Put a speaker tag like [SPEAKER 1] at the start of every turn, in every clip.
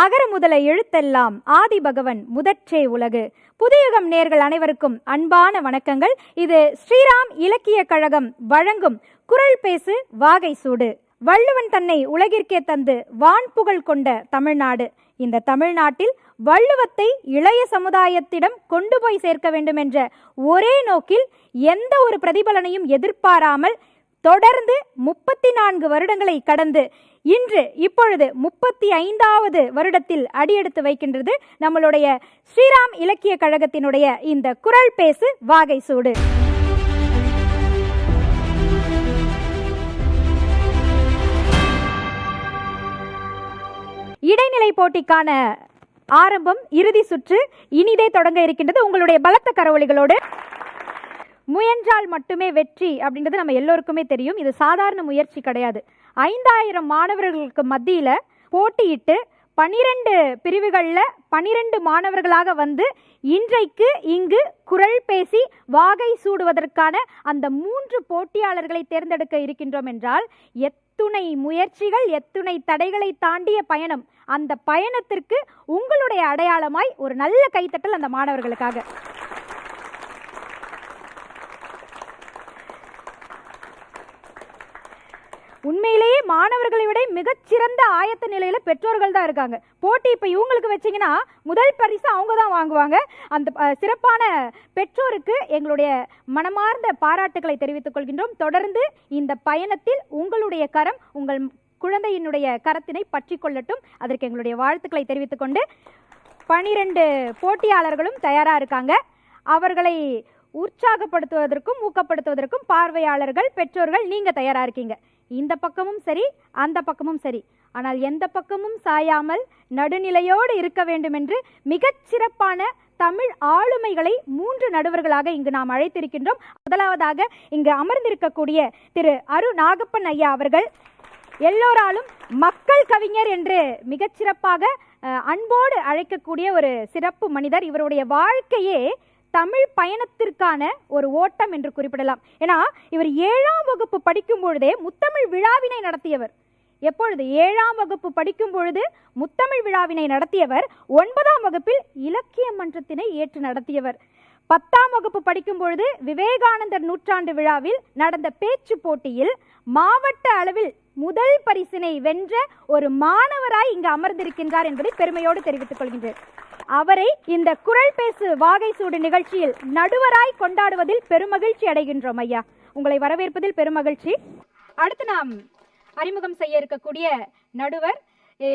[SPEAKER 1] அகர முதல எழுத்தெல்லாம் ஆதி பகவன் முதற்றே உலகு புதியுகம் நேர்கள் அனைவருக்கும் அன்பான வணக்கங்கள் இது ஸ்ரீராம் இலக்கிய கழகம் வழங்கும் குரல் பேசு வாகை சூடு வள்ளுவன் தன்னை உலகிற்கே தந்து வான் புகழ் கொண்ட தமிழ்நாடு இந்த தமிழ்நாட்டில் வள்ளுவத்தை இளைய சமுதாயத்திடம் கொண்டு போய் சேர்க்க வேண்டும் என்ற ஒரே நோக்கில் எந்த ஒரு பிரதிபலனையும் எதிர்பாராமல் தொடர்ந்து முப்பத்தி நான்கு வருடங்களை கடந்து இன்று இப்பொழுது முப்பத்தி ஐந்தாவது வருடத்தில் அடியெடுத்து வைக்கின்றது நம்மளுடைய ஸ்ரீராம் இலக்கிய கழகத்தினுடைய இந்த குரல் பேசு வாகை சூடு இடைநிலை போட்டிக்கான ஆரம்பம் இறுதி சுற்று இனிதே தொடங்க இருக்கின்றது உங்களுடைய பலத்த கரவொலிகளோடு முயன்றால் மட்டுமே வெற்றி அப்படின்றது நம்ம எல்லோருக்குமே தெரியும் இது சாதாரண முயற்சி கிடையாது ஐந்தாயிரம் மாணவர்களுக்கு மத்தியில் போட்டியிட்டு பனிரெண்டு பிரிவுகளில் பனிரெண்டு மாணவர்களாக வந்து இன்றைக்கு இங்கு குரல் பேசி வாகை சூடுவதற்கான அந்த மூன்று போட்டியாளர்களை தேர்ந்தெடுக்க இருக்கின்றோம் என்றால் எத்துணை முயற்சிகள் எத்துணை தடைகளை தாண்டிய பயணம் அந்த பயணத்திற்கு உங்களுடைய அடையாளமாய் ஒரு நல்ல கைத்தட்டல் அந்த மாணவர்களுக்காக உண்மையிலேயே மாணவர்களை விட மிகச்சிறந்த ஆயத்த நிலையில் பெற்றோர்கள் தான் இருக்காங்க போட்டி இப்போ இவங்களுக்கு வச்சிங்கன்னா முதல் பரிசு அவங்க தான் வாங்குவாங்க அந்த சிறப்பான பெற்றோருக்கு எங்களுடைய மனமார்ந்த பாராட்டுகளை தெரிவித்துக் கொள்கின்றோம் தொடர்ந்து இந்த பயணத்தில் உங்களுடைய கரம் உங்கள் குழந்தையினுடைய கரத்தினை பற்றி கொள்ளட்டும் அதற்கு எங்களுடைய வாழ்த்துக்களை தெரிவித்துக் கொண்டு பனிரெண்டு போட்டியாளர்களும் தயாராக இருக்காங்க அவர்களை உற்சாகப்படுத்துவதற்கும் ஊக்கப்படுத்துவதற்கும் பார்வையாளர்கள் பெற்றோர்கள் நீங்கள் தயாராக இருக்கீங்க இந்த பக்கமும் சரி அந்த பக்கமும் சரி ஆனால் எந்த பக்கமும் சாயாமல் நடுநிலையோடு இருக்க என்று மிகச் சிறப்பான தமிழ் ஆளுமைகளை மூன்று நடுவர்களாக இங்கு நாம் அழைத்திருக்கின்றோம் முதலாவதாக இங்கு அமர்ந்திருக்கக்கூடிய திரு அரு நாகப்பன் ஐயா அவர்கள் எல்லோராலும் மக்கள் கவிஞர் என்று மிகச்சிறப்பாக அன்போடு அழைக்கக்கூடிய ஒரு சிறப்பு மனிதர் இவருடைய வாழ்க்கையே தமிழ் பயணத்திற்கான ஒரு ஓட்டம் என்று குறிப்பிடலாம் ஏன்னா இவர் ஏழாம் வகுப்பு படிக்கும் பொழுதே முத்தமிழ் விழாவினை நடத்தியவர் எப்பொழுது ஏழாம் வகுப்பு படிக்கும் பொழுது முத்தமிழ் விழாவினை நடத்தியவர் ஒன்பதாம் வகுப்பில் இலக்கிய மன்றத்தினை ஏற்று நடத்தியவர் பத்தாம் வகுப்பு படிக்கும் பொழுது விவேகானந்தர் நூற்றாண்டு விழாவில் நடந்த பேச்சு போட்டியில் மாவட்ட அளவில் முதல் பரிசினை வென்ற ஒரு மாணவராய் இங்கு அமர்ந்திருக்கின்றார் என்பதை பெருமையோடு தெரிவித்துக் கொள்கின்றேன் அவரை இந்த குரல் பேசு வாகை சூடு நிகழ்ச்சியில் நடுவராய் கொண்டாடுவதில் பெருமகிழ்ச்சி அடைகின்றோம் ஐயா உங்களை வரவேற்பதில் பெருமகிழ்ச்சி அடுத்து நாம் அறிமுகம் செய்ய இருக்கக்கூடிய நடுவர்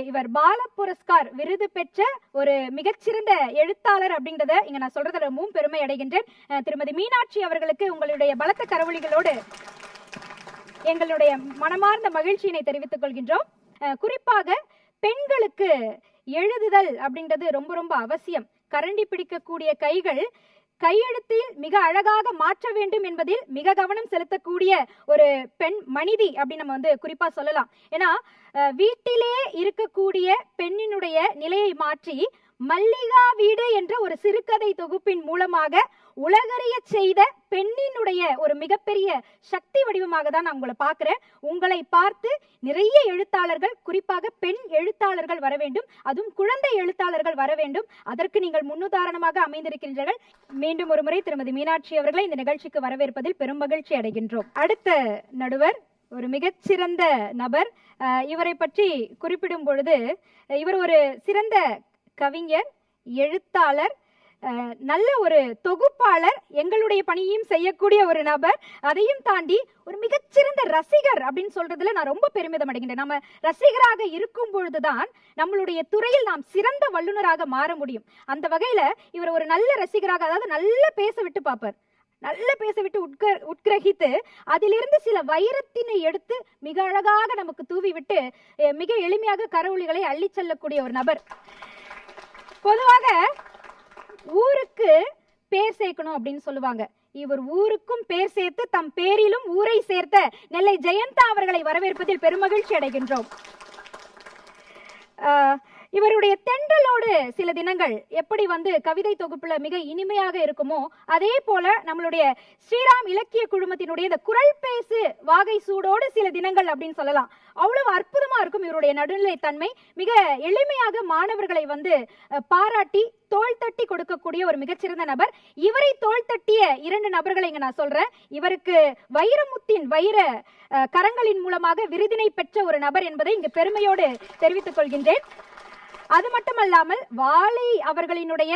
[SPEAKER 1] இவர் பால புரஸ்கார் விருது பெற்ற ஒரு மிகச்சிறந்த எழுத்தாளர் அப்படின்றத இங்க நான் சொல்றதுல ரொம்பவும் பெருமை அடைகின்றேன் திருமதி மீனாட்சி அவர்களுக்கு உங்களுடைய பலத்த கரவொலிகளோடு எங்களுடைய மனமார்ந்த மகிழ்ச்சியினை தெரிவித்துக் கொள்கின்றோம் குறிப்பாக பெண்களுக்கு எழுதுதல் அப்படின்றது ரொம்ப ரொம்ப அவசியம் கரண்டி பிடிக்கக்கூடிய கைகள் கையெழுத்தில் மிக அழகாக மாற்ற வேண்டும் என்பதில் மிக கவனம் செலுத்தக்கூடிய ஒரு பெண் மனிதி அப்படின்னு நம்ம வந்து குறிப்பா சொல்லலாம் ஏன்னா வீட்டிலே இருக்கக்கூடிய பெண்ணினுடைய நிலையை மாற்றி மல்லிகா வீடு என்ற ஒரு சிறுகதை தொகுப்பின் மூலமாக உலகறிய செய்த பெண்ணினுடைய ஒரு மிகப்பெரிய சக்தி வடிவமாக தான் நான் உங்களை பார்க்குறேன் உங்களை பார்த்து நிறைய எழுத்தாளர்கள் குறிப்பாக பெண் எழுத்தாளர்கள் வர வேண்டும் அதுவும் குழந்தை எழுத்தாளர்கள் வர வேண்டும் அதற்கு நீங்கள் முன்னுதாரணமாக அமைந்திருக்கின்றீர்கள் மீண்டும் ஒரு முறை திருமதி மீனாட்சி அவர்களை இந்த நிகழ்ச்சிக்கு வரவேற்பதில் பெரும் மகிழ்ச்சி அடைகின்றோம் அடுத்த நடுவர் ஒரு மிகச்சிறந்த நபர் இவரை பற்றி குறிப்பிடும் பொழுது இவர் ஒரு சிறந்த கவிஞர் எழுத்தாளர் நல்ல ஒரு தொகுப்பாளர் எங்களுடைய பணியையும் செய்யக்கூடிய ஒரு நபர் அதையும் தாண்டி ஒரு மிகச்சிறந்த ரசிகர் அப்படின்னு சொல்றதுல நான் ரொம்ப பெருமிதம் அடைகின்றேன் நம்ம ரசிகராக இருக்கும் பொழுதுதான் நம்மளுடைய துறையில் நாம் சிறந்த வல்லுநராக மாற முடியும் அந்த வகையில இவர் ஒரு நல்ல ரசிகராக அதாவது நல்லா பேச விட்டு பார்ப்பார் நல்ல பேச விட்டு உட்க உட்கிரகித்து அதிலிருந்து சில வைரத்தினை எடுத்து மிக அழகாக நமக்கு தூவி விட்டு மிக எளிமையாக கரவுளிகளை அள்ளி செல்லக்கூடிய ஒரு நபர் பொதுவாக ஊருக்கு பேர் சேர்க்கணும் அப்படின்னு சொல்லுவாங்க இவர் ஊருக்கும் பேர் சேர்த்து தம் பேரிலும் ஊரை சேர்த்த நெல்லை ஜெயந்தா அவர்களை வரவேற்பதில் பெருமகிழ்ச்சி அடைகின்றோம் இவருடைய தென்றலோடு சில தினங்கள் எப்படி வந்து கவிதை தொகுப்புல மிக இனிமையாக இருக்குமோ அதே போல நம்மளுடைய ஸ்ரீராம் இலக்கிய குழுமத்தினுடைய இந்த குரல் பேசு வாகை சூடோடு சில தினங்கள் அப்படின்னு சொல்லலாம் அவ்வளவு அற்புதமா இருக்கும் இவருடைய நடுநிலைத்தன்மை மிக எளிமையாக மாணவர்களை வந்து பாராட்டி தோல் தட்டி கொடுக்கக்கூடிய ஒரு மிகச்சிறந்த நபர் இவரை தோல் தட்டிய இரண்டு நபர்களை இங்க நான் சொல்றேன் இவருக்கு வைரமுத்தின் வைர கரங்களின் மூலமாக விருதினை பெற்ற ஒரு நபர் என்பதை இங்கு பெருமையோடு தெரிவித்துக் கொள்கின்றேன் அது மட்டுமல்லாமல் வாழை அவர்களினுடைய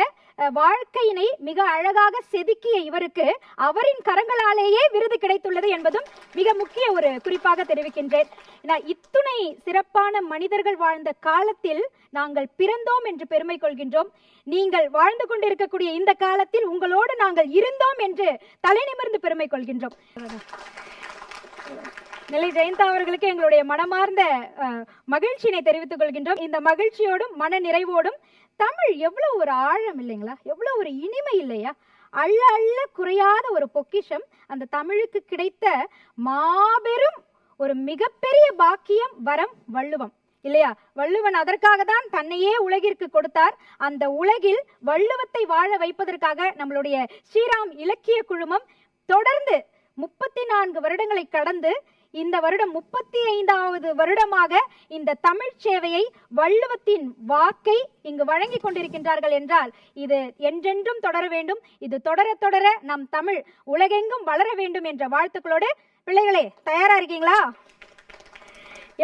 [SPEAKER 1] வாழ்க்கையினை மிக அழகாக செதுக்கிய இவருக்கு அவரின் கரங்களாலேயே விருது கிடைத்துள்ளது என்பதும் மிக முக்கிய ஒரு குறிப்பாக தெரிவிக்கின்றேன் இத்துணை சிறப்பான மனிதர்கள் வாழ்ந்த காலத்தில் நாங்கள் பிறந்தோம் என்று பெருமை கொள்கின்றோம் நீங்கள் வாழ்ந்து கொண்டிருக்கக்கூடிய இந்த காலத்தில் உங்களோடு நாங்கள் இருந்தோம் என்று தலை நிமிர்ந்து பெருமை கொள்கின்றோம் நெல்லை ஜெயந்தா அவர்களுக்கு எங்களுடைய மனமார்ந்த மகிழ்ச்சியினை தெரிவித்துக் கொள்கின்றோம் இந்த மகிழ்ச்சியோடும் மன நிறைவோடும் தமிழ் எவ்வளவு ஒரு ஆழம் இல்லைங்களா எவ்வளவு ஒரு இனிமை இல்லையா அள்ள அள்ள குறையாத ஒரு பொக்கிஷம் அந்த தமிழுக்கு கிடைத்த மாபெரும் ஒரு மிகப்பெரிய பாக்கியம் வரம் வள்ளுவம் இல்லையா வள்ளுவன் அதற்காக தான் தன்னையே உலகிற்கு கொடுத்தார் அந்த உலகில் வள்ளுவத்தை வாழ வைப்பதற்காக நம்மளுடைய ஸ்ரீராம் இலக்கிய குழுமம் தொடர்ந்து முப்பத்தி நான்கு வருடங்களை கடந்து இந்த வருடம் முப்பத்தி ஐந்தாவது வருடமாக இந்த தமிழ் சேவையை வள்ளுவத்தின் வாக்கை இங்கு வழங்கி கொண்டிருக்கின்றார்கள் என்றால் இது என்றென்றும் தொடர வேண்டும் இது தொடர தொடர நம் தமிழ் உலகெங்கும் வளர வேண்டும் என்ற வாழ்த்துக்களோடு பிள்ளைகளே தயாரா இருக்கீங்களா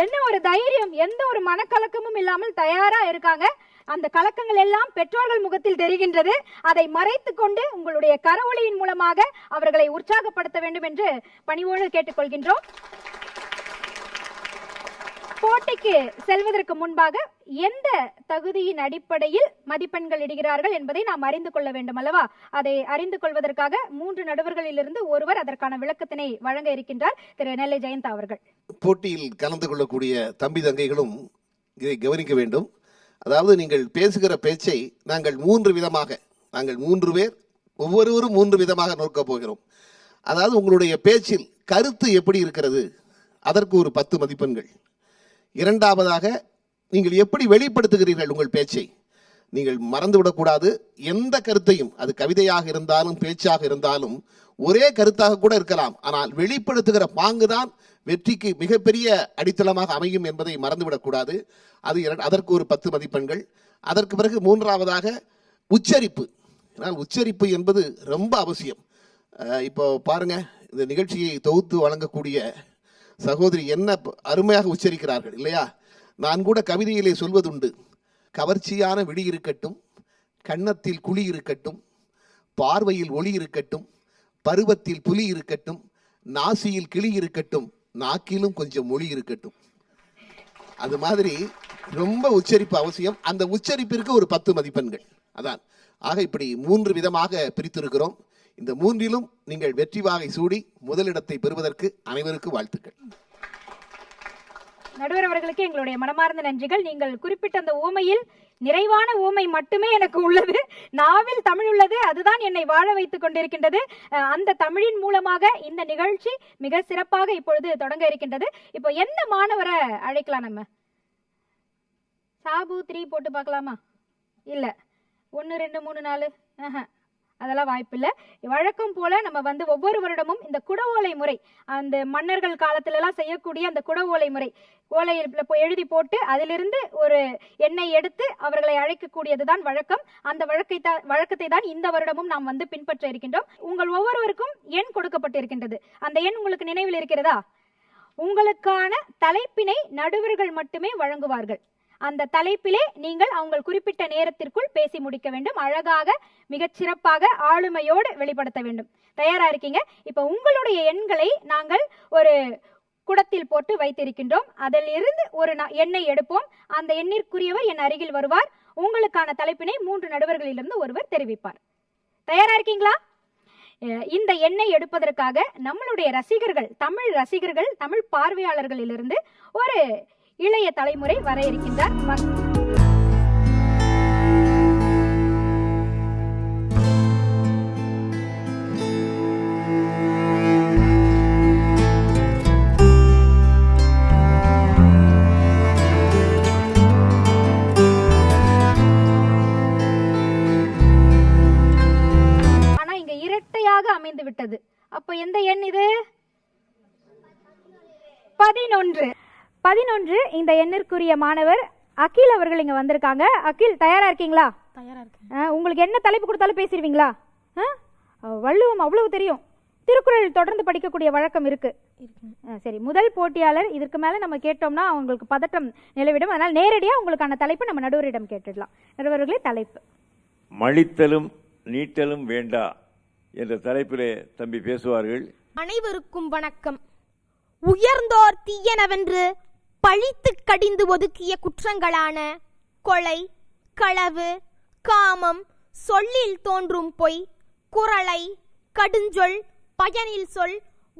[SPEAKER 1] என்ன ஒரு தைரியம் எந்த ஒரு மனக்கலக்கமும் இல்லாமல் தயாரா இருக்காங்க அந்த கலக்கங்கள் எல்லாம் பெற்றோர்கள் முகத்தில் தெரிகின்றது அதை மறைத்து கொண்டு உங்களுடைய கரவொலியின் மூலமாக அவர்களை உற்சாகப்படுத்த வேண்டும் என்று பணிவோடு கேட்டுக்கொள்கின்றோம் போட்டிக்கு செல்வதற்கு முன்பாக எந்த தகுதியின் அடிப்படையில் மதிப்பெண்கள் இடுகிறார்கள் என்பதை நாம் அறிந்து கொள்ள வேண்டும் அல்லவா அதை அறிந்து கொள்வதற்காக மூன்று நடுவர்களிலிருந்து ஒருவர் அதற்கான விளக்கத்தினை வழங்க இருக்கின்றார் திரு நெல்லை ஜெயந்தா அவர்கள்
[SPEAKER 2] போட்டியில் கலந்து கொள்ளக்கூடிய தம்பி தங்கைகளும் இதை கவனிக்க வேண்டும் அதாவது நீங்கள் பேசுகிற பேச்சை நாங்கள் மூன்று விதமாக நாங்கள் மூன்று பேர் ஒவ்வொருவரும் மூன்று விதமாக நோக்கப் போகிறோம் அதாவது உங்களுடைய பேச்சில் கருத்து எப்படி இருக்கிறது அதற்கு ஒரு பத்து மதிப்பெண்கள் இரண்டாவதாக நீங்கள் எப்படி வெளிப்படுத்துகிறீர்கள் உங்கள் பேச்சை நீங்கள் மறந்துவிடக்கூடாது எந்த கருத்தையும் அது கவிதையாக இருந்தாலும் பேச்சாக இருந்தாலும் ஒரே கருத்தாக கூட இருக்கலாம் ஆனால் வெளிப்படுத்துகிற பாங்கு தான் வெற்றிக்கு மிகப்பெரிய அடித்தளமாக அமையும் என்பதை மறந்துவிடக்கூடாது அது அதற்கு ஒரு பத்து மதிப்பெண்கள் அதற்கு பிறகு மூன்றாவதாக உச்சரிப்பு ஏன்னால் உச்சரிப்பு என்பது ரொம்ப அவசியம் இப்போ பாருங்க இந்த நிகழ்ச்சியை தொகுத்து வழங்கக்கூடிய சகோதரி என்ன அருமையாக உச்சரிக்கிறார்கள் இல்லையா நான் கூட கவிதையிலே சொல்வதுண்டு கவர்ச்சியான விழி இருக்கட்டும் கன்னத்தில் குழி இருக்கட்டும் பார்வையில் ஒளி இருக்கட்டும் பருவத்தில் புலி இருக்கட்டும் நாசியில் கிளி இருக்கட்டும் நாக்கிலும் கொஞ்சம் மொழி இருக்கட்டும் அது மாதிரி ரொம்ப உச்சரிப்பு அவசியம் அந்த உச்சரிப்பிற்கு ஒரு பத்து மதிப்பெண்கள் அதான் ஆக இப்படி மூன்று விதமாக பிரித்திருக்கிறோம் இந்த மூன்றிலும் நீங்கள் வெற்றி வாகை சூடி முதலிடத்தை பெறுவதற்கு அனைவருக்கும் வாழ்த்துக்கள்
[SPEAKER 1] நடுவர் அவர்களுக்கு எங்களுடைய மனமார்ந்த நன்றிகள் நீங்கள் குறிப்பிட்ட அந்த ஓமையில் நிறைவான ஓமை மட்டுமே எனக்கு உள்ளது நாவில் தமிழ் உள்ளது அதுதான் என்னை வாழ வைத்துக் கொண்டிருக்கின்றது அந்த தமிழின் மூலமாக இந்த நிகழ்ச்சி மிக சிறப்பாக இப்பொழுது தொடங்க இருக்கின்றது இப்போ எந்த மாணவரை அழைக்கலாம் நம்ம சாபு த்ரீ போட்டு பார்க்கலாமா இல்லை ஒன்று ரெண்டு மூணு நாலு ஆஹா அதெல்லாம் வாய்ப்பில்லை வழக்கம் போல நம்ம வந்து ஒவ்வொரு வருடமும் இந்த குட ஓலை முறை அந்த மன்னர்கள் எல்லாம் செய்யக்கூடிய அந்த குட ஓலை முறை ஓலையில் எழுதி போட்டு அதிலிருந்து ஒரு எண்ணெய் எடுத்து அவர்களை அழைக்கக்கூடியது தான் வழக்கம் அந்த வழக்கை தான் வழக்கத்தை தான் இந்த வருடமும் நாம் வந்து பின்பற்ற இருக்கின்றோம் உங்கள் ஒவ்வொருவருக்கும் எண் கொடுக்கப்பட்டிருக்கின்றது அந்த எண் உங்களுக்கு நினைவில் இருக்கிறதா உங்களுக்கான தலைப்பினை நடுவர்கள் மட்டுமே வழங்குவார்கள் அந்த தலைப்பிலே நீங்கள் அவங்கள் குறிப்பிட்ட நேரத்திற்குள் பேசி முடிக்க வேண்டும் அழகாக மிகச் சிறப்பாக ஆளுமையோடு வெளிப்படுத்த வேண்டும் தயாரா இருக்கீங்க இப்போ உங்களுடைய எண்களை நாங்கள் ஒரு குடத்தில் போட்டு வைத்திருக்கின்றோம் அதிலிருந்து ஒரு எண்ணை எடுப்போம் அந்த எண்ணிற்குரியவர் என் அருகில் வருவார் உங்களுக்கான தலைப்பினை மூன்று நடுவர்களிலிருந்து ஒருவர் தெரிவிப்பார் தயாரா இருக்கீங்களா இந்த எண்ணெய் எடுப்பதற்காக நம்மளுடைய ரசிகர்கள் தமிழ் ரசிகர்கள் தமிழ் பார்வையாளர்களிலிருந்து ஒரு இளைய தலைமுறை வர இருக்கின்றார் பதினொன்று இந்த எண்ணிற்குரிய மாணவர் அகில் அவர்கள் இங்கே வந்திருக்காங்க அகில் தயாராக இருக்கீங்களா தயாராக இருக்கு உங்களுக்கு என்ன தலைப்பு கொடுத்தாலும் பேசிடுவீங்களா வள்ளுவம் அவ்வளவு தெரியும் திருக்குறள் தொடர்ந்து படிக்கக்கூடிய வழக்கம் இருக்கு சரி முதல் போட்டியாளர் இதற்கு மேலே நம்ம கேட்டோம்னா அவங்களுக்கு பதட்டம் நிலவிடும் அதனால் நேரடியாக உங்களுக்கான தலைப்பு நம்ம நடுவரிடம் கேட்டுடலாம் நடுவர்களே தலைப்பு
[SPEAKER 3] மழித்தலும் நீட்டலும் வேண்டா என்ற தலைப்பிலே தம்பி பேசுவார்கள்
[SPEAKER 4] அனைவருக்கும் வணக்கம் உயர்ந்தோர் தீயனவென்று பழித்து கடிந்து ஒதுக்கிய குற்றங்களான கொலை களவு காமம் சொல்லில் தோன்றும் பொய் குரலை கடுஞ்சொல் பயனில் சொல்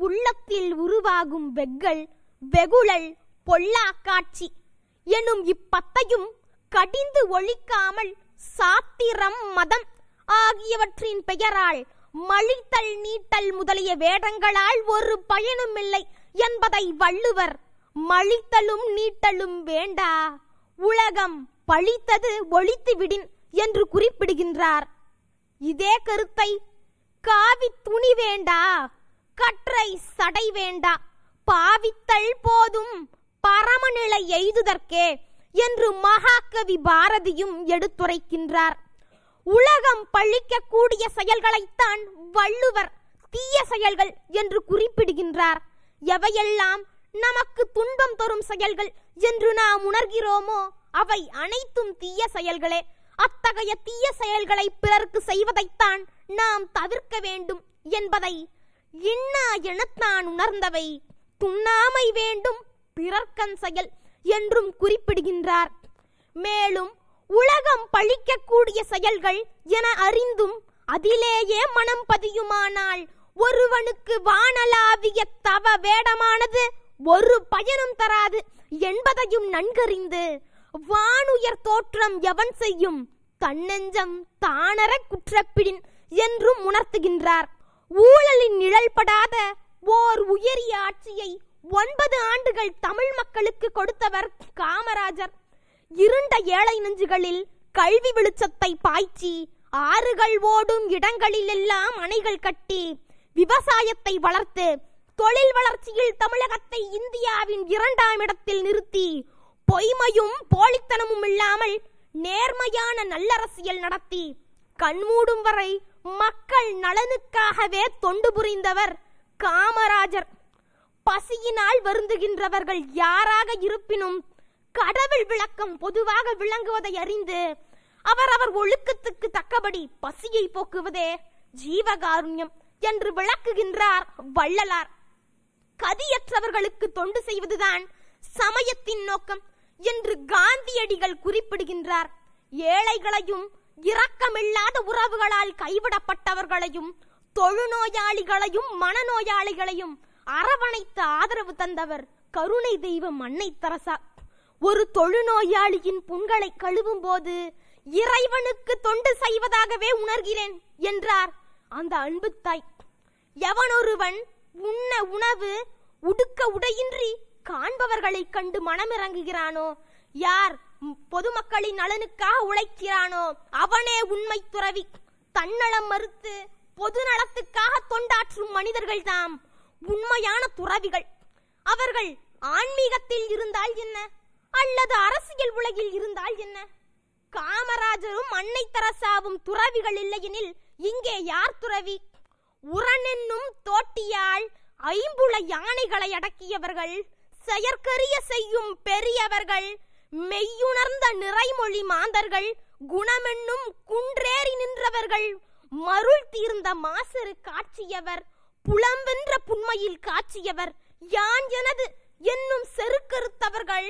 [SPEAKER 4] உள்ளத்தில் உருவாகும் வெக்கல் வெகுழல் பொல்லா காட்சி எனும் இப்பத்தையும் கடிந்து ஒழிக்காமல் சாத்திரம் மதம் ஆகியவற்றின் பெயரால் மழித்தல் நீட்டல் முதலிய வேடங்களால் ஒரு பயனுமில்லை என்பதை வள்ளுவர் மழித்தலும் நீட்டலும் வேண்டா உலகம் பழித்தது ஒழித்து விடின் என்று குறிப்பிடுகின்றார் இதே கருத்தை காவி துணி வேண்டா கற்றை சடை வேண்டா பாவித்தல் போதும் பரமநிலை எய்துதற்கே என்று மகாகவி பாரதியும் எடுத்துரைக்கின்றார் உலகம் பழிக்கக்கூடிய செயல்களைத்தான் வள்ளுவர் தீய செயல்கள் என்று குறிப்பிடுகின்றார் எவையெல்லாம் நமக்கு துன்பம் தரும் செயல்கள் என்று நாம் உணர்கிறோமோ அவை அனைத்தும் தீய செயல்களே அத்தகைய தீய செயல்களை பிறர்க்கு செய்வதைத்தான் நாம் தவிர்க்க வேண்டும் என்பதை இன்னா எனத்தான் உணர்ந்தவை துண்ணாமை வேண்டும் பிறர்க்கன் செயல் என்றும் குறிப்பிடுகின்றார் மேலும் உலகம் பழிக்கக்கூடிய செயல்கள் என அறிந்தும் அதிலேயே மனம் பதியுமானால் ஒருவனுக்கு வானலாவிய தவ வேடமானது ஒரு பயனும் தராது என்பதையும் நன்கறிந்து வானுயர் தோற்றம் எவன் செய்யும் தன்னெஞ்சம் தானர குற்றப்பிடின் என்றும் உணர்த்துகின்றார் ஊழலின் நிழல்படாத ஓர் உயரிய ஆட்சியை ஒன்பது ஆண்டுகள் தமிழ் மக்களுக்கு கொடுத்தவர் காமராஜர் இருண்ட ஏழை நெஞ்சுகளில் கல்வி வெளிச்சத்தை பாய்ச்சி ஆறுகள் ஓடும் இடங்களிலெல்லாம் அணைகள் கட்டி விவசாயத்தை வளர்த்து தொழில் வளர்ச்சியில் தமிழகத்தை இந்தியாவின் இரண்டாம் இடத்தில் நிறுத்தி பொய்மையும் போலித்தனமும் இல்லாமல் நேர்மையான நல்லரசியல் நடத்தி கண்மூடும் வரை மக்கள் நலனுக்காகவே தொண்டு புரிந்தவர் காமராஜர் பசியினால் வருந்துகின்றவர்கள் யாராக இருப்பினும் கடவுள் விளக்கம் பொதுவாக விளங்குவதை அறிந்து அவர் அவர் ஒழுக்கத்துக்கு தக்கபடி பசியை போக்குவதே ஜீவகாருண்யம் என்று விளக்குகின்றார் வள்ளலார் கதியற்றவர்களுக்கு தொண்டு செய்வதுதான் சமயத்தின் நோக்கம் என்று காந்தியடிகள் குறிப்பிடுகின்றார் ஏழைகளையும் இரக்கமில்லாத உறவுகளால் கைவிடப்பட்டவர்களையும் தொழுநோயாளிகளையும் மனநோயாளிகளையும் அரவணைத்து ஆதரவு தந்தவர் கருணை தெய்வம் அன்னை தரசா ஒரு தொழுநோயாளியின் புண்களை கழுவும் போது இறைவனுக்கு தொண்டு செய்வதாகவே உணர்கிறேன் என்றார் அந்த அன்பு தாய் எவனொருவன் உண்ண உணவு உடுக்க உடையின்றி காண்பவர்களை கண்டு மனமிறங்குகிறானோ யார் பொதுமக்களின் நலனுக்காக உழைக்கிறானோ அவனே உண்மை துறவி தன்னலம் மறுத்து பொது நலத்துக்காக தொண்டாற்றும் மனிதர்கள் தாம் உண்மையான துறவிகள் அவர்கள் ஆன்மீகத்தில் இருந்தால் என்ன அல்லது அரசியல் உலகில் இருந்தால் என்ன காமராஜரும் அன்னை தரசாவும் துறவிகள் இல்லையெனில் இங்கே யார் துறவி உரனென்னும் தோட்டியால் ஐம்புல யானைகளை அடக்கியவர்கள் செயற்கரிய செய்யும் பெரியவர்கள் மெய்யுணர்ந்த நிறைமொழி மாந்தர்கள் குணமென்னும் குன்றேறி நின்றவர்கள் மருள் தீர்ந்த மாசரு காட்சியவர் புலம்பென்ற புண்மையில் காட்சியவர் யான் எனது என்னும் செருக்கறுத்தவர்கள்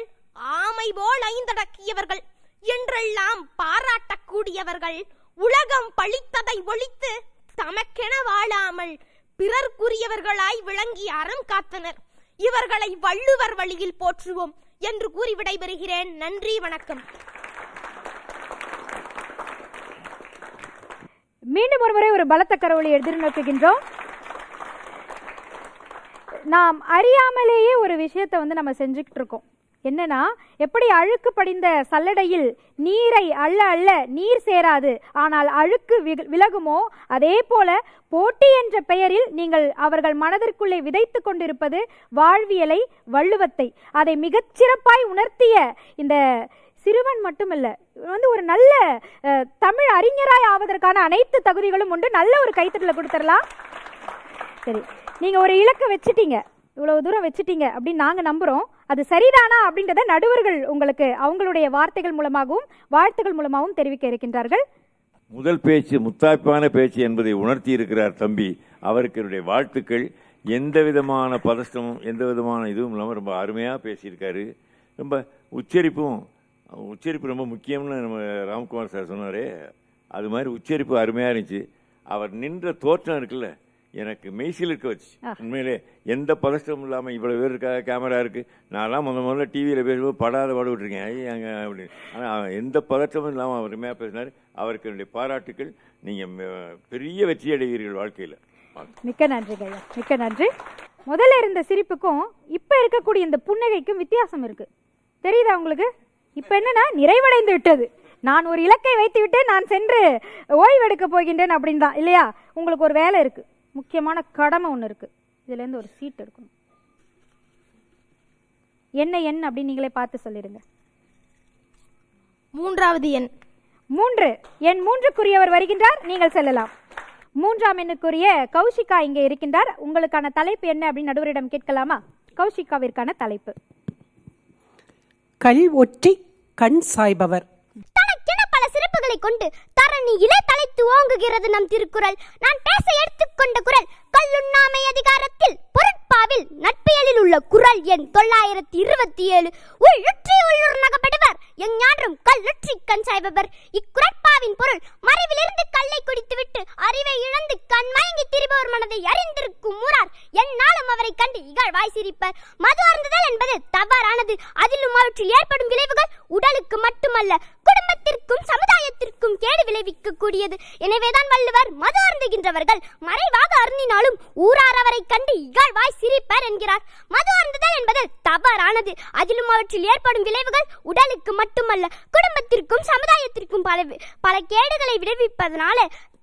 [SPEAKER 4] ஆமை போல் ஐந்தடக்கியவர்கள் என்றெல்லாம் பாராட்டக்கூடியவர்கள் உலகம் பழித்ததை ஒழித்து தமக்கென வாழாமல் பிறர்க்குரியவர்களாய் விளங்கி அறம் காத்தனர் இவர்களை வள்ளுவர் வழியில் போற்றுவோம் என்று கூறி விடைபெறுகிறேன் நன்றி வணக்கம்
[SPEAKER 1] மீண்டும் ஒருமுறை ஒரு பலத்த கரவுளை எதிர்நோக்குகின்றோம் நாம் அறியாமலேயே ஒரு விஷயத்தை வந்து நம்ம செஞ்சுக்கிட்டு இருக்கோம் என்னன்னா எப்படி அழுக்கு படிந்த சல்லடையில் நீரை அள்ள அள்ள நீர் சேராது ஆனால் அழுக்கு விலகுமோ அதே போல போட்டி என்ற பெயரில் நீங்கள் அவர்கள் மனதிற்குள்ளே விதைத்து கொண்டிருப்பது வாழ்வியலை வள்ளுவத்தை அதை மிகச்சிறப்பாய் உணர்த்திய இந்த சிறுவன் மட்டுமல்ல வந்து ஒரு நல்ல தமிழ் அறிஞராய் ஆவதற்கான அனைத்து தகுதிகளும் உண்டு நல்ல ஒரு கைத்தட்டில் கொடுத்துடலாம் சரி நீங்கள் ஒரு இலக்கை வச்சுட்டீங்க இவ்வளோ தூரம் வச்சுட்டீங்க அப்படின்னு நாங்கள் நம்புகிறோம் அது சரிதானா அப்படின்றத நடுவர்கள் உங்களுக்கு அவங்களுடைய வார்த்தைகள் மூலமாகவும் வாழ்த்துகள் மூலமாகவும் தெரிவிக்க இருக்கின்றார்கள்
[SPEAKER 3] முதல் பேச்சு முத்தாய்ப்பான பேச்சு என்பதை உணர்த்தி இருக்கிறார் தம்பி அவருக்கு என்னுடைய வாழ்த்துக்கள் எந்த விதமான பதஷ்டமும் எந்த விதமான இதுவும் இல்லாமல் ரொம்ப அருமையாக பேசியிருக்காரு ரொம்ப உச்சரிப்பும் உச்சரிப்பு ரொம்ப முக்கியம்னு நம்ம ராம்குமார் சார் சொன்னாரே அது மாதிரி உச்சரிப்பு அருமையாக இருந்துச்சு அவர் நின்ற தோற்றம் இருக்குல்ல எனக்கு மெய்சில் இருக்க வச்சு உண்மையிலே எந்த பதஷ்டமும் இல்லாமல் இவ்வளோ பேர் இருக்கா கேமரா இருக்குது நான்லாம் முத முதல்ல டிவியில் பேசும்போது படாத பாடுபட்டுருக்கேன் ஐயா அங்கே அப்படின்னு ஆனால் எந்த பதட்டமும் இல்லாமல் அவர் மேலே பேசினார் அவருக்கு என்னுடைய பாராட்டுக்கள் நீங்கள் பெரிய வெற்றி அடைவீர்கள் வாழ்க்கையில்
[SPEAKER 1] மிக்க நன்றி கையா மிக்க நன்றி முதல்ல இருந்த சிரிப்புக்கும் இப்போ இருக்கக்கூடிய இந்த புன்னகைக்கும் வித்தியாசம் இருக்குது தெரியுதா உங்களுக்கு இப்போ என்னன்னா நிறைவடைந்து விட்டது நான் ஒரு இலக்கை வைத்து விட்டு நான் சென்று ஓய்வெடுக்க போகின்றேன் அப்படின்னு தான் இல்லையா உங்களுக்கு ஒரு வேலை இருக்குது முக்கியமான கடமை ஒன்று இருக்குது இதுலேருந்து ஒரு சீட் எடுக்கணும் என்ன எண் அப்படின்னு நீங்களே பார்த்து சொல்லிடுங்க
[SPEAKER 4] மூன்றாவது எண்
[SPEAKER 1] மூன்று எண் மூன்றுக்குரியவர் வருகின்றார் நீங்கள் செல்லலாம் மூன்றாம் எண்ணுக்குரிய கௌஷிகா இங்கே இருக்கின்றார் உங்களுக்கான தலைப்பு என்ன அப்படின்னு நடுவரிடம் கேட்கலாமா கௌஷிகாவிற்கான தலைப்பு
[SPEAKER 5] கல் ஒற்றி கண் சாய்பவர்
[SPEAKER 6] கொண்டு தரணியிலே தலைத்து ஓங்குகிறது நம் திருக்குறள் நான் பேச எடுத்துக்கொண்ட குரல் கல்லுண்ணாமை அதிகாரத்தில் பொருட்பாவில் நட்பியலில் உள்ள குரல் எண் தொள்ளாயிரத்தி இருபத்தி ஏழு உள்ளுற்றி உள்ளூர் நகப்படுவர் எஞ்ஞான்றும் கல்லுற்றி கண் சாய்பவர் இக்குரட்பாவின் பொருள் மறைவிலிருந்து கல்லை குடித்துவிட்டு அறிவை இழந்து கண் மயங்கி திரிபவர் மனதை அறிந்திருக்கும் ஊரார் அவரை கண்டு இகழ்வாய் சிரிப்பர் மது அருந்துதல் என்பது தவறானது அதிலும் அவற்றில் ஏற்படும் விளைவுகள் உடலுக்கு மட்டுமல்ல குடும்பத்திற்கும் சம கூடியது எனவேதான் வள்ளுவர் மது அருந்துகின்றவர்கள் மறைவாக அருந்தினாலும் ஊரார் அவரை கண்டு இகழ்வாய் சிரிப்பர் என்கிறார் மது அருந்துதல் என்பது தவறானது அதிலும் அவற்றில் ஏற்படும் விளைவுகள் உடலுக்கு மட்டுமல்ல குடும்பத்திற்கும் சமுதாயத்திற்கும் பல பல கேடுகளை விளைவிப்பதனால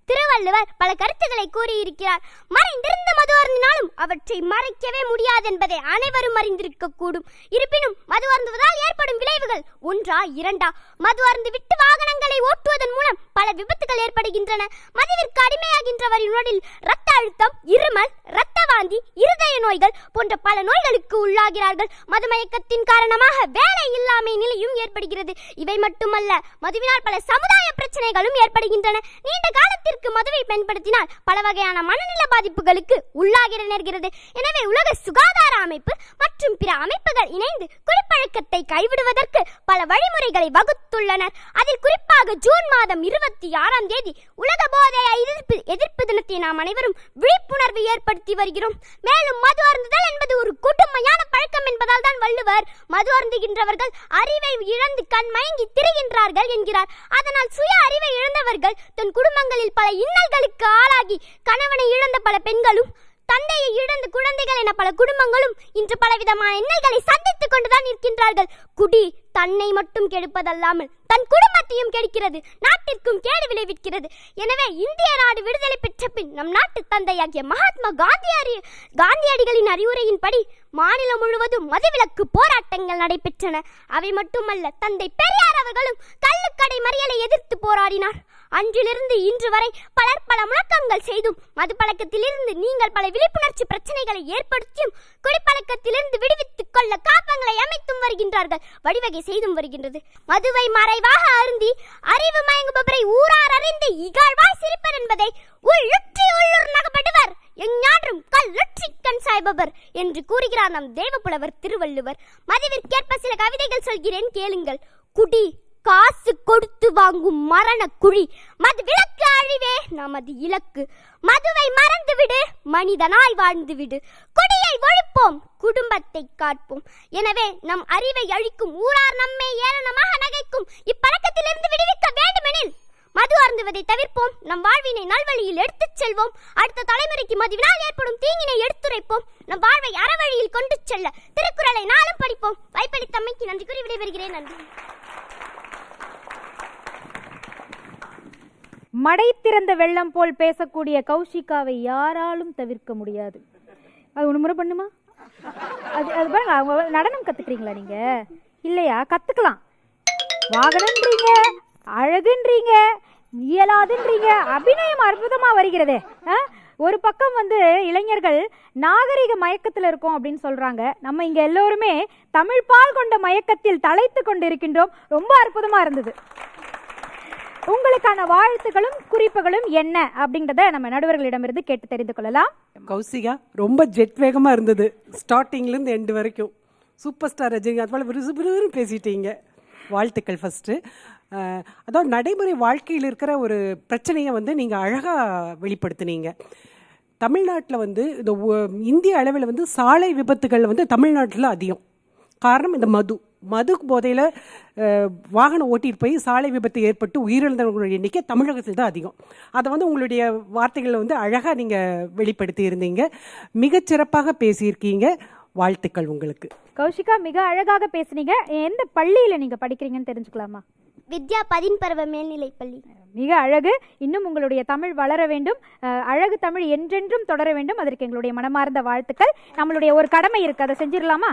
[SPEAKER 6] திருவள்ளுவர் பல கருத்துக்களை கூறியிருக்கிறார் மறைந்திருந்த மது அருந்தினாலும் அவற்றை மறைக்கவே முடியாது என்பதை அனைவரும் அறிந்திருக்க கூடும் இருப்பினும் மது அருந்துவதால் ஏற்படும் விளைவுகள் ஒன்றா இரண்டா மது அருந்து விட்டு வாகனங்களை ஓட்டுவதன் மூலம் பல விபத்துகள் ஏற்படுகின்றன மதுவிற்கு அடிமையாகின்றவரின் உடலில் ரத்த அழுத்தம் இருமல் ரத்த வாந்தி இருதய நோய்கள் போன்ற பல நோய்களுக்கு உள்ளாகிறார்கள் மதுமயக்கத்தின் காரணமாக வேலை இல்லாமை நிலையும் ஏற்படுகிறது இவை மட்டுமல்ல மதுவினால் பல சமுதாய பிரச்சனைகளும் ஏற்படுகின்றன நீண்ட காலத்திற்கு மதுவை பயன்படுத்தினால் பல வகையான மனநல பாதிப்புகளுக்கு உள்ளாகிற நேர்கிறது எனவே உலக சுகாதார அமைப்பு மற்றும் பிற அமைப்புகள் இணைந்து குறிப்பழக்கத்தை கைவிடுவதற்கு பல வழிமுறைகளை வகுத்து அறிவித்துள்ளனர் அதில் குறிப்பாக ஜூன் மாதம் இருபத்தி ஆறாம் தேதி உலக போதை எதிர்ப்பு எதிர்ப்பு தினத்தை நாம் அனைவரும் விழிப்புணர்வு ஏற்படுத்தி வருகிறோம் மேலும் மது அருந்துதல் என்பது ஒரு கூட்டுமையான பழக்கம் என்பதால் தான் வள்ளுவர் மது அருந்துகின்றவர்கள் அறிவை இழந்து கண் மயங்கி திரிகின்றார்கள் என்கிறார் அதனால் சுய அறிவை இழந்தவர்கள் தன் குடும்பங்களில் பல இன்னல்களுக்கு ஆளாகி கணவனை இழந்த பல பெண்களும் தந்தையை இழந்து குழந்தை என பல குடும்பங்களும் இன்று பலவிதமான எண்ணெய்களை சந்தித்துக் கொண்டுதான் இருக்கின்றார்கள் குடி தன்னை மட்டும் கெடுப்பதல்லாமல் தன் குடும்பத்தையும் கெடுக்கிறது நாட்டிற்கும் கேடு விளைவிக்கிறது எனவே இந்திய நாடு விடுதலை பெற்ற பின் நம் நாட்டு தந்தையாகிய மகாத்மா காந்தியாரி காந்தியடிகளின் அறிவுரையின்படி மாநிலம் முழுவதும் மதுவிலக்கு போராட்டங்கள் நடைபெற்றன அவை மட்டுமல்ல தந்தை பெரியார் அவர்களும் கள்ளுக்கடை மறியலை எதிர்த்து போராடினார் அன்றிலிருந்து இன்று வரை பலர் பல முழக்கங்கள் செய்தும் மது பழக்கத்திலிருந்து நீங்கள் பல விழிப்புணர்ச்சி பிரச்சனைகளை ஏற்படுத்தியும் குடிப்பழக்கத்திலிருந்து விடுவித்துக் கொள்ள காப்பங்களை அமைத்தும் வருகின்றார்கள் வழிவகை செய்தும் வருகின்றது மதுவை மறைவாக அருந்தி அறிவு மயங்குபவரை ஊரார் அறிந்து இகழ்வாய் சிரிப்பர் என்பதை உள்ளுற்றி உள்ளூர் நகப்படுவர் எஞ்ஞான்றும் கல்லுற்றி கண் சாய்பவர் என்று கூறுகிறார் நம் தேவப்புலவர் திருவள்ளுவர் மதுவிற்கேற்ப சில கவிதைகள் சொல்கிறேன் கேளுங்கள் குடி காசு கொடுத்து வாங்கும் மரண குழி மது விளக்கு அழிவே நமது இலக்கு மதுவை மறந்து விடு மனிதனாய் விடு குடியை ஒழிப்போம் குடும்பத்தை காப்போம் எனவே நம் அறிவை அழிக்கும் ஊரார் நம்மை ஏளனமாக நகைக்கும் இப்பழக்கத்திலிருந்து விடுவிக்க வேண்டுமெனில் மது அருந்துவதை தவிர்ப்போம் நம் வாழ்வினை நல்வழியில் எடுத்துச் செல்வோம் அடுத்த தலைமுறைக்கு மதுவினால் ஏற்படும் தீங்கினை எடுத்துரைப்போம் நம் வாழ்வை அறவழியில் கொண்டு செல்ல திருக்குறளை நாளும் படிப்போம் வாய்ப்பளித்தம்மைக்கு நன்றி கூறி விடைபெறுகிறேன் நன்றி
[SPEAKER 1] மடை திறந்த வெள்ளம் போல் பேசக்கூடிய கௌஷிகாவை யாராலும் தவிர்க்க முடியாது அது ஒன்று முறை பண்ணுமா அது அது பாருங்க அவங்க நடனம் கற்றுக்குறீங்களா நீங்கள் இல்லையா கற்றுக்கலாம் வாகனன்றீங்க அழகுன்றீங்க இயலாதுன்றீங்க அபிநயம் அற்புதமாக வருகிறதே ஆ ஒரு பக்கம் வந்து இளைஞர்கள் நாகரிக மயக்கத்தில் இருக்கோம் அப்படின்னு சொல்கிறாங்க நம்ம இங்கே எல்லோருமே தமிழ் பால் கொண்ட மயக்கத்தில் தலைத்து கொண்டு இருக்கின்றோம் ரொம்ப அற்புதமாக இருந்தது உங்களுக்கான வாழ்த்துகளும் குறிப்புகளும் என்ன அப்படிங்கறத நம்ம நடுவர்களிடமிருந்து கேட்டு தெரிந்து கொள்ளலாம்
[SPEAKER 7] கௌசிகா ரொம்ப ஜெட் வேகமா இருந்தது ஸ்டார்டிங்லேருந்து எண்டு வரைக்கும் சூப்பர் ஸ்டார் ரஜினிகாந்த் போல விறுவிறுன்னு பேசிட்டீங்க வாழ்த்துக்கள் ஃபஸ்ட்டு அதாவது நடைமுறை வாழ்க்கையில் இருக்கிற ஒரு பிரச்சனையை வந்து நீங்கள் அழகாக வெளிப்படுத்தினீங்க தமிழ்நாட்டில் வந்து இந்த இந்திய அளவில் வந்து சாலை விபத்துகள் வந்து தமிழ்நாட்டில் அதிகம் காரணம் இந்த மது மது போதையில் வாகனம் ஓட்டிட்டு போய் சாலை விபத்து ஏற்பட்டு உயிரிழந்தவர்களுடைய எண்ணிக்கை தமிழகத்தில் தான் அதிகம் அதை வந்து உங்களுடைய வார்த்தைகளில் வந்து அழகாக நீங்கள் வெளிப்படுத்தி இருந்தீங்க மிகச்சிறப்பாக பேசியிருக்கீங்க வாழ்த்துக்கள் உங்களுக்கு
[SPEAKER 1] கௌஷிகா மிக அழகாக பேசுனீங்க எந்த பள்ளியில் நீங்கள் படிக்கிறீங்கன்னு தெரிஞ்சுக்கலாமா
[SPEAKER 8] வித்யா பருவ மேல்நிலை பள்ளி
[SPEAKER 1] மிக அழகு இன்னும் உங்களுடைய தமிழ் வளர வேண்டும் அழகு தமிழ் என்றென்றும் தொடர வேண்டும் அதற்கு எங்களுடைய மனமார்ந்த வாழ்த்துக்கள் நம்மளுடைய ஒரு கடமை இருக்குது அதை செஞ்சிடலாமா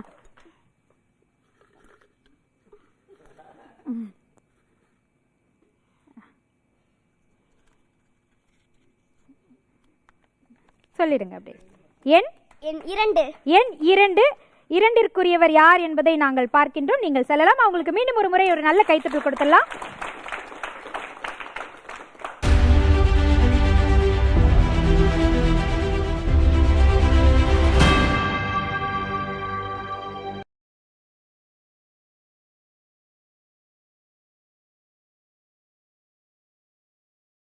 [SPEAKER 1] சொல்லிடுங்க அப்படி என் என் இரண்டு எண் இரண்டு இரண்டிற்குரியவர் யார் என்பதை நாங்கள் பார்க்கின்றோம் நீங்கள் செல்லலாம் அவங்களுக்கு மீண்டும் ஒரு முறை ஒரு நல்ல கைத்தட்டு கொடுத்துடலாம்